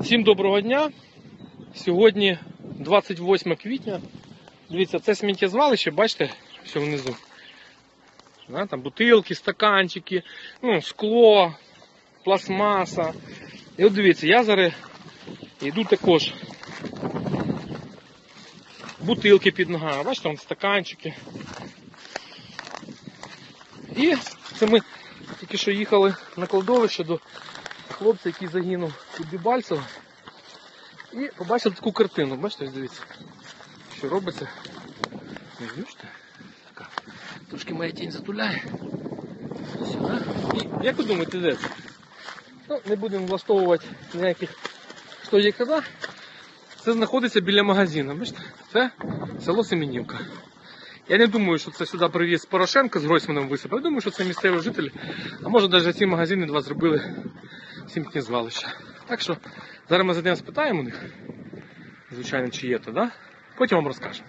Всім доброго дня. Сьогодні 28 квітня. Дивіться, це сміттєзвалище, бачите, що внизу. Да, там бутилки, стаканчики, ну, скло, пластмаса. І от дивіться, я зараз йду також. Бутилки під ногами, бачите, там стаканчики. І це ми тільки що їхали на кладовище до хлопця, який загинув під Дебальцево. І побачив таку картину. Бачите, дивіться, що робиться. Не бачите? Така. Трошки моя тінь затуляє. І як ви думаєте, де це? Ну, не будемо влаштовувати ніяких що є коли. Це знаходиться біля магазину. Бачите? Це село Семенівка. Я не думаю, що це сюди привіз Порошенко з Гройсманом висипав. Я думаю, що це місцеві жителі. А може навіть ці магазини два зробили сміттєзвалища. Так що зараз ми за спитаємо у них, звичайно, чи є то, да? потім вам розкажемо.